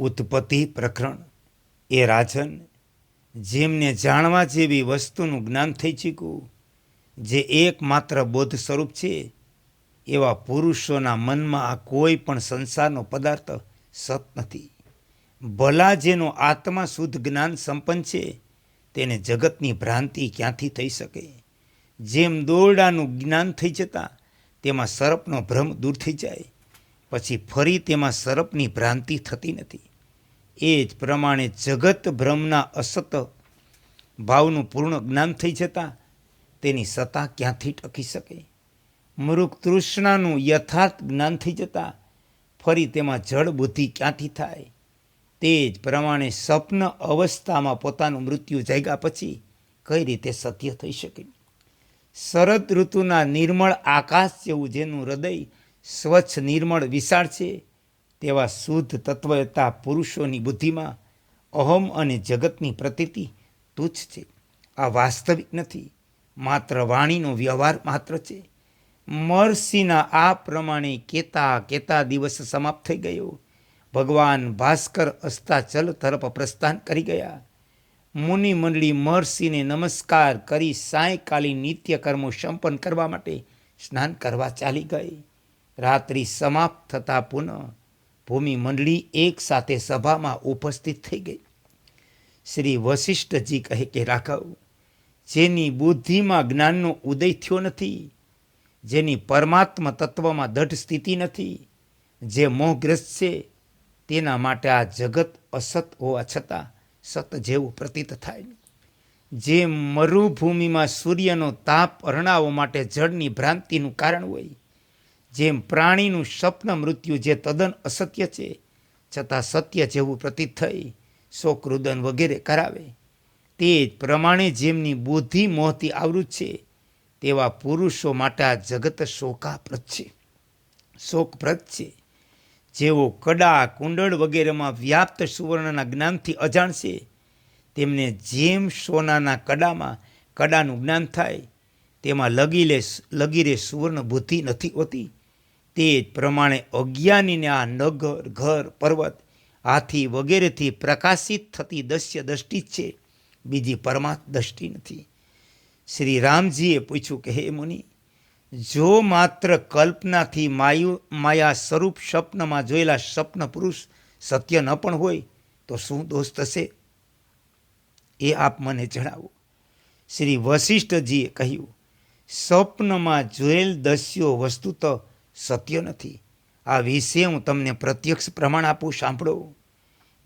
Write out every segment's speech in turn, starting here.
ઉત્પત્તિ પ્રકરણ. એ રાજન જેમને જાણવા જેવી વસ્તુનું જ્ઞાન થઈ ચૂક્યું, જે એકમાત્ર બોધ સ્વરૂપ છે, એવા પુરુષોના મનમાં આ કોઈ પણ સંસારનો પદાર્થ સત નથી. ભલા જેનો આત્મા શુદ્ધ જ્ઞાન સંપન્ન છે, તેને જગતની ભ્રાંતિ ક્યાંથી થઈ શકે? જેમ દોરડાનું જ્ઞાન થઈ જતાં, તેમાં સર્પનો ભ્રમ દૂર થઈ જાય. પછી ફરી તેમાં સર્પની ભ્રાંતિ થતી નથી. એ જ પ્રમાણે જગત ભ્રમના અસત ભાવનું પૂર્ણ જ્ઞાન થઈ જતાં તેની સત્તા ક્યાંથી ટકી શકે? મૃગ તૃષ્ણાનું યથાર્થ જ્ઞાન થઈ જતાં ફરી તેમાં જળ બુદ્ધિ ક્યાંથી થાય? તે જ પ્રમાણે સ્વપ્ન અવસ્થામાં પોતાનું મૃત્યુ જાગ્યા પછી કઈ રીતે સત્ય થઈ શકે? શરદ ઋતુના નિર્મળ આકાશ જેવું જેનું હૃદય સ્વચ્છ નિર્મળ વિશાળ છે તેવા શુદ્ધ તત્વતા પુરુષોની બુદ્ધિમાં અહમ અને જગતની પ્રતીતિ તુચ્છ છે. આ વાસ્તવિક નથી, માત્ર વાણીનો વ્યવહાર માત્ર છે. મરસીના આ પ્રમાણે કેતા કેતા દિવસ સમાપ્ત થઈ ગયો. ભગવાન ભાસ્કર અસ્તાચલ તરફ પ્રસ્થાન કરી ગયા. મુનિ મંડળી મહર્ષિને નમસ્કાર કરી સાયકાલીન નિત્ય કર્મો સંપન્ન કરવા માટે સ્નાન કરવા ચાલી ગઈ. રાત્રિ સમાપ્ત થતાં પુનઃ ભૂમિ મંડળી એક સાથે સભામાં ઉપસ્થિત થઈ ગઈ. શ્રી વશિષ્ઠજી કહે કે, રાઘવ, જેની બુદ્ધિમાં જ્ઞાનનો ઉદય થયો નથી, જેની પરમાત્મા તત્વમાં દઢ સ્થિતિ નથી, જે મોહગ્રસ્ત છે, તેના માટે આ જગત અસત હોવા છતાં સત જેવું પ્રતીત થાય. જે મરુભૂમિમાં સૂર્યનો તાપ અરણાવવા માટે જળની ભ્રાંતિનું કારણ હોય જેમ પ્રાણીનું સ્વપ્ન મૃત્યુ જે તદ્દન અસત્ય છે, છતાં સત્ય જેવું પ્રતીત થઈ શોકરુદન વગેરે કરાવે. તે જ પ્રમાણે જેમની બુદ્ધિ મોહથી આવૃત છે, તેવા પુરુષો માટે આ જગત શોકાપ્રદ છે. શોકપ્રદ છે. જેઓ કડા, કુંડળ વગેરેમાં વ્યાપ્ત સુવર્ણના જ્ઞાનથી અજાણ છે, તેમને જેમ સોનાના કડામાં કડાનું જ્ઞાન થાય, તેમાં લગીલે લગીરે સુવર્ણ બુદ્ધિ નથી હોતી. તે જ પ્રમાણે અજ્ઞાનીને આ નગર ઘર, પર્વત હાથી વગેરેથી પ્રકાશિત થતી દસ્ય દ્રષ્ટિ છે. બીજી પરમાત્ દ્રષ્ટિ નથી. શ્રી રામજીએ પૂછ્યું કે, હે મુનિ, જો માત્ર કલ્પનાથી માયુ, માયા સ્વરૂપ સ્વપ્નમાં જોયેલા સ્વપ્ન પુરુષ સત્ય ન પણ હોય, તો શું દોષ થશે? એ આપ મને જણાવો. શ્રી વશિષ્ઠજીએ કહ્યું, સ્વપ્નમાં જોયેલ દસ્યો વસ્તુ તો સત્ય નથી. આ વિશે હું તમને પ્રત્યક્ષ પ્રમાણ આપું, સાંભળો.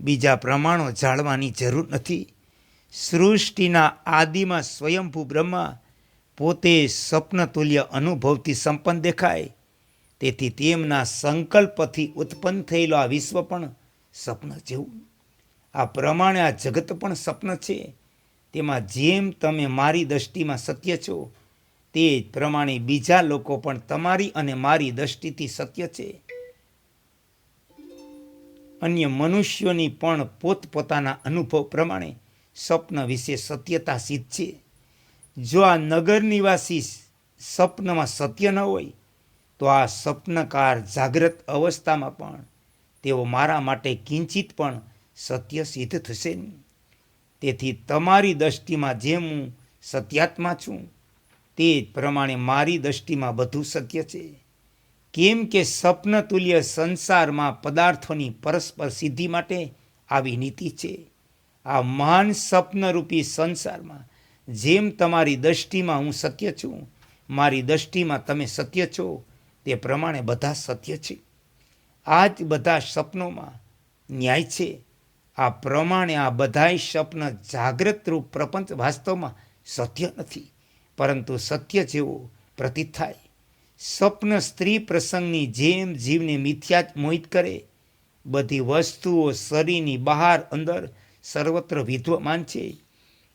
બીજા પ્રમાણો જાળવાની જરૂર નથી. સૃષ્ટિના આદિમાં સ્વયંભૂ બ્રહ્મા પોતે સ્વપ્નતુલ્ય અનુભવથી સંપન્ન દેખાય. તેથી તેમના સંકલ્પથી ઉત્પન્ન થયેલો આ વિશ્વ પણ સ્વપ્ન જેવું. આ પ્રમાણે આ જગત પણ સ્વપ્ન છે. તેમાં જેમ તમે મારી દૃષ્ટિમાં સત્ય છો તે જ પ્રમાણે બીજા લોકો પણ તમારી અને મારી દૃષ્ટિથી સત્ય છે. અન્ય મનુષ્યોની પણ પોતપોતાના અનુભવ પ્રમાણે સ્વપ્ન વિશે સત્યતા સિદ્ધ છે. જો આ નગર નિવાસી સ્વપ્નમાં સત્ય ન હોય, તો આ સ્વપ્નકાર જાગ્રત અવસ્થામાં પણ તેઓ મારા માટે કિંચિત પણ સત્ય સિદ્ધ થશે નહીં. તેથી તમારી દૃષ્ટિમાં જેમ હું સત્યાત્મા છું તે જ પ્રમાણે મારી દૃષ્ટિમાં બધું સત્ય છે. કેમ કે સ્વપ્નતુલ્ય સંસારમાં પદાર્થોની પરસ્પર સિદ્ધિ માટે આવી નીતિ છે. આ મહાન સ્વપ્નરૂપી સંસારમાં જેમ તમારી દૃષ્ટિમાં હું સત્ય છું, મારી દૃષ્ટિમાં તમે સત્ય છો, તે પ્રમાણે બધા સત્ય છે. આ જ બધા સ્વપ્નોમાં ન્યાય છે. આ પ્રમાણે આ બધાય સ્વપ્ન જાગૃતરૂપ રૂપ પ્રપંચ વાસ્તવમાં સત્ય નથી. પરંતુ સત્ય જેવો પ્રતીત થાય. સ્વપ્ન સ્ત્રી પ્રસંગની જેમ જીવને મિથ્યા મોહિત કરે. બધી વસ્તુઓ શરીરની બહાર અંદર સર્વત્ર વિદ્વમાન છે.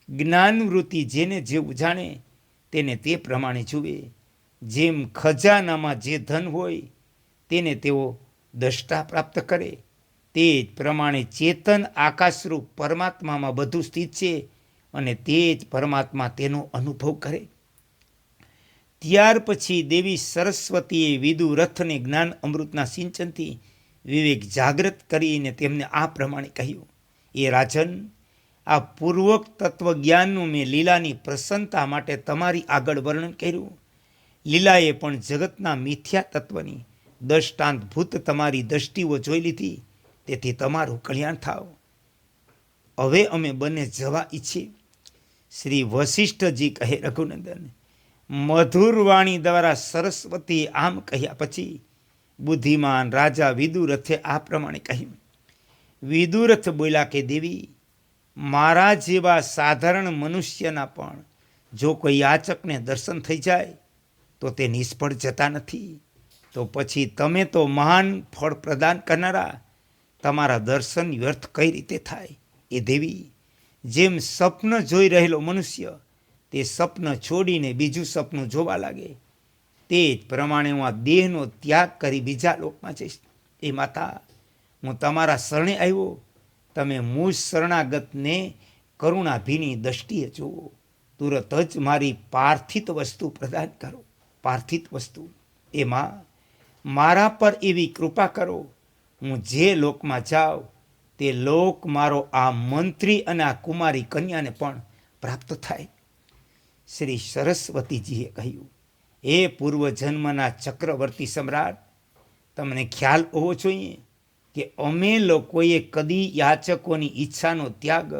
જ્ઞાનવૃત્તિ જેને જેવું જાણે તેને તે પ્રમાણે જુએ. જેમ ખજાનામાં જે ધન હોય, તેને તેઓ દ્રષ્ટા પ્રાપ્ત કરે. તે જ પ્રમાણે ચેતન આકાશરૂપ પરમાત્મામાં બધું સ્થિત છે. અને તે જ પરમાત્મા તેનો અનુભવ કરે. ત્યાર પછી દેવી સરસ્વતીએ વિદુ રથને જ્ઞાન અમૃતના સિંચનથી વિવેક જાગૃત કરીને તેમને આ પ્રમાણે કહ્યું, એ રાજન, આ પૂર્વક તત્વજ્ઞાનનું મેં લીલાની પ્રસન્નતા માટે તમારી આગળ વર્ણન કર્યું. લીલાએ પણ જગતના મિથ્યા તત્વની દષ્ટાંતભૂત તમારી દ્રષ્ટિઓ જોઈ લીધી. તેથી તમારું કલ્યાણ થાવ. હવે અમે બંને જવા ઈચ્છીએ. શ્રી વશિષ્ઠજી કહે રઘુનંદન, મધુર વાણી દ્વારા સરસ્વતી આમ કહ્યા પછી બુદ્ધિમાન રાજા વિદુરથે આ પ્રમાણે કહ્યું, વિદુરથ બોલ્યા કે દેવી, મારા જેવા સાધારણ મનુષ્યના પણ જો કોઈ યાચકને દર્શન થઈ જાય, તો તે નિષ્ફળ જતા નથી. તો પછી તમે તો મહાન ફળ પ્રદાન કરનારા, તમારા દર્શન વ્યર્થ કઈ રીતે થાય? એ દેવી જેમ સ્વપ્ન જોઈ રહેલો મનુષ્ય, તે સ્વપ્ન છોડીને બીજું સપનું જોવા લાગે. તે જ પ્રમાણે હું આ દેહનો ત્યાગ કરી બીજા લોકમાં જઈશ. એ માતા, હું તમારા શરણે આવ્યો. તમે મૂળ શરણાગતને કરુણાભીની દ્રષ્ટિએ જુઓ. તુરત જ મારી પાર્થિત વસ્તુ પ્રદાન કરો. પાર્થિત વસ્તુ. એમાં મારા પર એવી કૃપા કરો. હું જે લોકમાં જાઉં તે લોક મારો આ મંત્રી અને આ કુમારી કન્યાને પણ પ્રાપ્ત થાય. શ્રી સરસ્વતીજીએ કહ્યું એ પૂર્વજન્મના ચક્રવર્તી સમ્રાટ, તમને ખ્યાલ હોવો જોઈએ કે અમે લોકોએ કદી યાચકોની ઈચ્છાનો ત્યાગ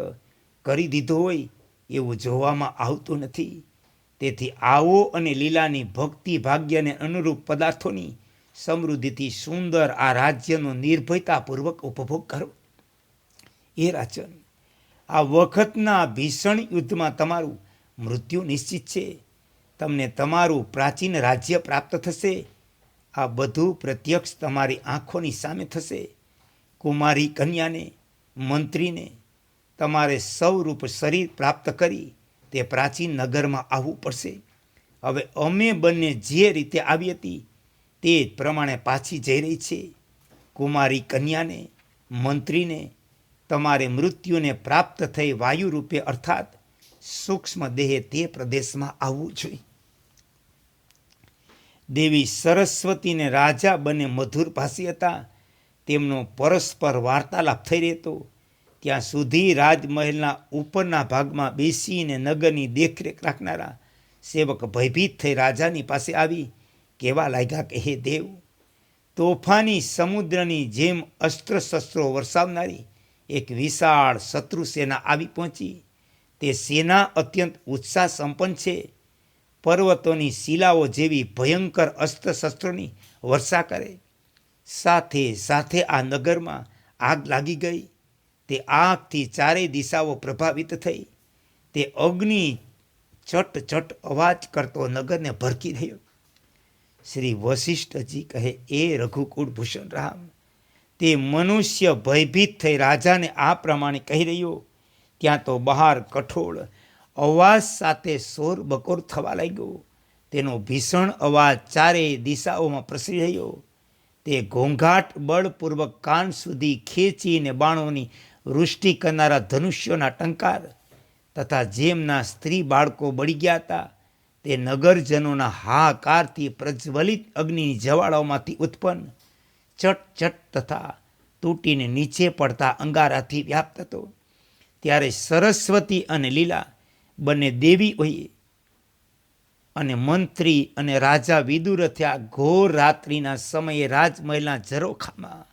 કરી દીધો હોય એવું જોવામાં આવતું નથી. તેથી આવો અને લીલાની ભક્તિ ભાગ્યને અનુરૂપ પદાર્થોની સમૃદ્ધિથી સુંદર આ રાજ્યનો નિર્ભયતાપૂર્વક ઉપભોગ કરો. એ રાચન. આ વખતના ભીષણ યુદ્ધમાં તમારું મૃત્યુ નિશ્ચિત છે. તમને તમારું પ્રાચીન રાજ્ય પ્રાપ્ત થશે. આ બધું પ્રત્યક્ષ તમારી આંખોની સામે થશે. કુમારી કન્યાને, મંત્રીને તમારે સૌરૂપ શરીર પ્રાપ્ત કરી તે પ્રાચીન નગરમાં આવવું પડશે. હવે અમે બંને જે રીતે આવી હતી તે જ પ્રમાણે પાછી જઈ રહી છે. કુમારી કન્યાને, મંત્રીને તમારે મૃત્યુને પ્રાપ્ત થઈ વાયુ રૂપે અર્થાત સૂક્ષ્મ દેહે તે પ્રદેશમાં આવવું જોઈએ. દેવી સરસ્વતીને રાજા બંને મધુર ભાષી હતા. તેમનો પરસ્પર વાર્તાલાપ થઈ રહેતો. ત્યાં સુધી રાજમહેલના ઉપરના ભાગમાં બેસીને નગરની દેખરેખ રાખનારા સેવક ભયભીત થઈ રાજાની પાસે આવી. કેવા લાગ્યા કે હે દેવ, તોફાની સમુદ્રની જેમ અસ્ત્ર શસ્ત્રો વરસાવનારી એક વિશાળ શત્રુ સેના આવી પહોંચી. તે સેના અત્યંત ઉત્સાહ સંપન્ન છે. પર્વતોની શિલાઓ જેવી ભયંકર અસ્ત્ર શસ્ત્રોની વર્ષા કરે. સાથે સાથે આ નગરમાં આગ લાગી ગઈ. તે આગથી ચારેય દિશાઓ પ્રભાવિત થઈ. તે અગ્નિ ચટ ચટ અવાજ કરતો નગરને ભરકી રહ્યો. શ્રી વશિષ્ઠજી કહે, એ રઘુકુળ ભૂષણ રામ તે મનુષ્ય ભયભીત થઈ રાજાને આ પ્રમાણે કહી રહ્યો, ત્યાં તો બહાર કઠોળ, અવાજ સાથે શોર બકોર થવા લાગ્યો. તેનો ભીષણ અવાજ ચારેય દિશાઓમાં પ્રસરી રહ્યો. તે ઘોંઘાટ બળપૂર્વક કાન સુધી ખેંચીને બાણોની વૃષ્ટિ કરનારા ધનુષ્યોના ટંકાર તથા જેમના સ્ત્રી બાળકો બળી ગયા હતા, તે નગરજનોના હાહાકારથી પ્રજ્વલિત અગ્નિની જવાળાઓમાંથી ઉત્પન્ન ચટ ચટ તથા તૂટીને નીચે પડતા અંગારાથી વ્યાપ્ત હતો. ત્યારે સરસ્વતી અને લીલા બંને દેવી હોઈએ અને મંત્રી અને રાજા વિદુર થયા ઘોર રાત્રિના સમયે રાજમહેલના ઝરોખામાં.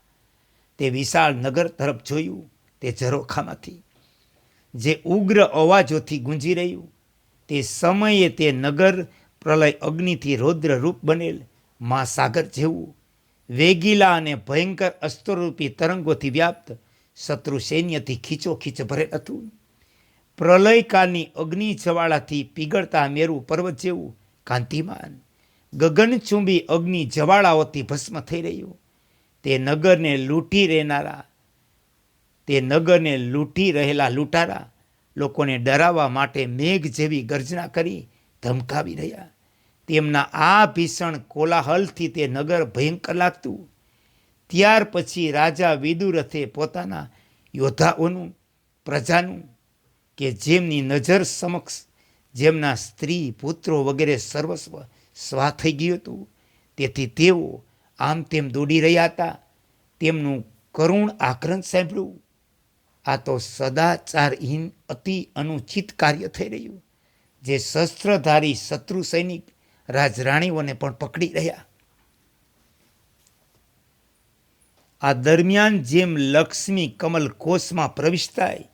તે વિશાળ નગર તરફ જોયું તે ઝરોખામાંથી. જે ઉગ્ર અવાજોથી ગુંજી રહ્યું. તે સમયે તે નગર પ્રલય અગ્નિથી રૌદ્ર રૂપ બનેલ મહાસાગર જેવું વેગીલા અને ભયંકર અસ્ત્રરૂપી તરંગોથી વ્યાપ્ત શત્રુ સૈન્યથી ખીચોખીચ ભરેલ હતું પ્રલયકાળની અગ્નિ જવાળાથી પીગળતા મેરુ પર્વત જેવું કાંતિમાન. ગગનચુંબી અગ્નિ જવાળાઓથી ભસ્મ થઈ રહ્યું. તે નગરને લૂંટી રહેનારા, તે નગરને લૂંટી રહેલા લૂંટારા લોકોને ડરાવવા માટે મેઘ જેવી ગર્જના કરી ધમકાવી રહ્યા. તેમના આ ભીષણ કોલાહલથી તે નગર ભયંકર લાગતું. ત્યાર પછી રાજા વિદુરથે પોતાના યોદ્ધાઓનું, પ્રજાનું કે જેમની નજર સમક્ષ જેમના સ્ત્રી, પુત્રો વગેરે સર્વસ્વ સ્વા થઈ ગયું હતું. તેથી તેઓ આમ તેમ દોડી રહ્યા હતા. તેમનું કરુણ આક્રંદ સાંભળ્યું. આ તો સદાચારહીન અતિ અનુચિત કાર્ય થઈ રહ્યું, જે શસ્ત્રધારી શત્રુ સૈનિક રાજરાણીઓને પણ પકડી રહ્યા. આ દરમિયાન જેમ લક્ષ્મી કમલ કોષમાં પ્રવેશ થાય,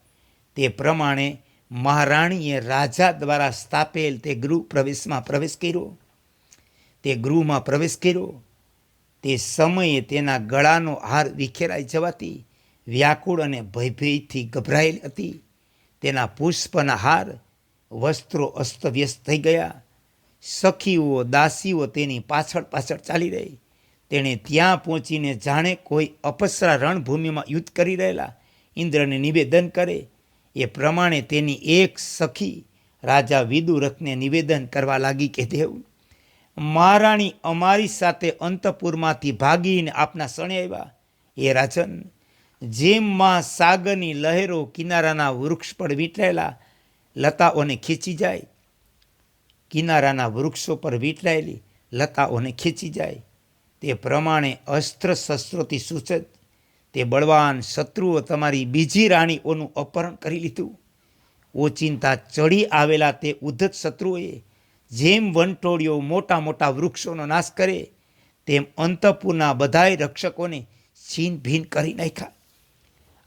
તે પ્રમાણે મહારાણીએ રાજા દ્વારા સ્થાપેલ તે ગૃહ પ્રવેશમાં પ્રવેશ કર્યો. તે ગૃહમાં પ્રવેશ કર્યો. તે સમયે તેના ગળાનો હાર વિખેરાઈ જવાથી વ્યાકુળ અને ભયભયથી ગભરાયેલ હતી. તેના પુષ્પના હાર વસ્ત્રો અસ્તવ્યસ્ત થઈ ગયા. સખીઓ, દાસીઓ તેની પાછળ પાછળ ચાલી રહી. તેણે ત્યાં પહોંચીને જાણે કોઈ અપસરા રણભૂમિમાં યુદ્ધ કરી રહેલા. ઇન્દ્રને નિવેદન કરે. એ પ્રમાણે તેની એક સખી રાજા વિદુરથને નિવેદન કરવા લાગી કે, દેવ, મહારાણી અમારી સાથે અંતપુરમાંથી ભાગીને આપના શણે આવ્યા. એ રાજન, જેમ માં સાગરની લહેરો કિનારાના વૃક્ષ પર વીટરેલા, લતાઓને ખેંચી જાય. કિનારાના વૃક્ષો પર વીંટળાયેલી લતાઓને ખેંચી જાય. તે પ્રમાણે અસ્ત્ર શસ્ત્રોથી સુસજ્જ તે બળવાન શત્રુઓ તમારી બીજી રાણીઓનું અપહરણ કરી લીધું. ઓચિંતા ચડી આવેલા તે ઉદ્ધત શત્રુઓએ જેમ વનટોળીઓ મોટા મોટા વૃક્ષોનો નાશ કરે, તેમ અંતપુરના બધાય રક્ષકોને છીન ભીન કરી નાખ્યા.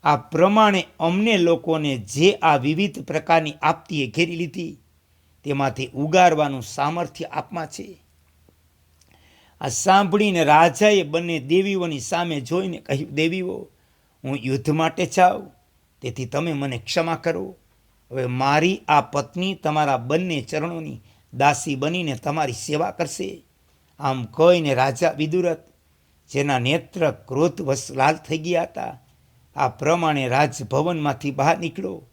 આ પ્રમાણે અમને લોકોને જે આ વિવિધ પ્રકારની આપતીએ ઘેરી લીધી તેમાંથી ઉગારવાનું સામર્થ્ય આપમાં છે. આ સાંભળીને રાજાએ બંને દેવીઓની સામે જોઈને કહ્યું, દેવીઓ, હું યુદ્ધ માટે જાઉં, તેથી તમે મને ક્ષમા કરો. હવે મારી આ પત્ની તમારા બંને ચરણોની દાસી બનીને તમારી સેવા કરશે. આમ કહીને રાજા વિદુરથ જેના નેત્ર ક્રોધવશ લાલ થઈ ગયા હતા, આ પ્રમાણે રાજભવનમાંથી બહાર નીકળ્યો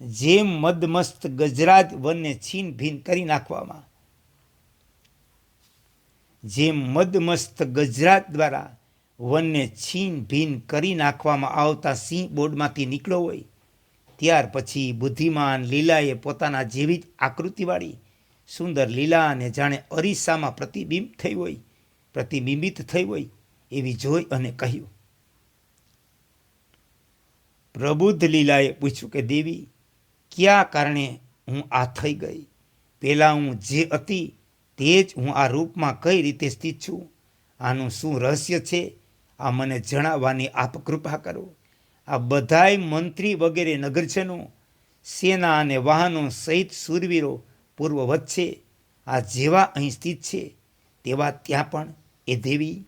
જેમ મદમસ્ત ગજરાજ વનને છીન ભીન કરી નાખવામાં. જેમ મદમસ્ત ગજરાજ દ્વારા વનને છીન ભીન કરી નાખવામાં આવતા સિંહ બોર્ડમાંથી નીકળ્યો હોય, ત્યાર પછી બુદ્ધિમાન લીલાએ પોતાના જેવી જ આકૃતિવાળી સુંદર લીલા અને જાણે અરીસામાં પ્રતિબિંબ થઈ હોય, પ્રતિબિંબિત થઈ હોય એવી જોઈ અને કહ્યું, પ્રબુદ્ધ લીલાએ પૂછ્યું કે દેવી કયા કારણે હું આ થઈ ગઈ? પહેલાં હું જે હતી તે જ હું આ રૂપમાં કઈ રીતે સ્થિત છું? આનું શું રહસ્ય છે? આ મને જણાવવાની આપ કૃપા કરો. આ બધાય મંત્રી વગેરે નગરજનો, સેના અને વાહનો સહિત સુરવીરો પૂર્વવત છે. આ જેવા અહીં સ્થિત છે, તેવા ત્યાં પણ એ દેવી.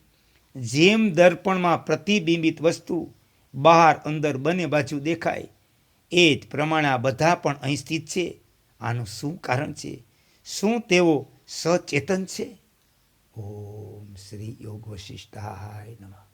જેમ દર્પણમાં પ્રતિબિંબિત વસ્તુ બહાર અંદર બંને બાજુ દેખાય એ જ પ્રમાણે આ બધા પણ અહીં સ્થિત છે. આનું શું કારણ છે? શું તેઓ સચેતન છે? ઓમ શ્રી યોગ વશિષ્ઠાય નમઃ.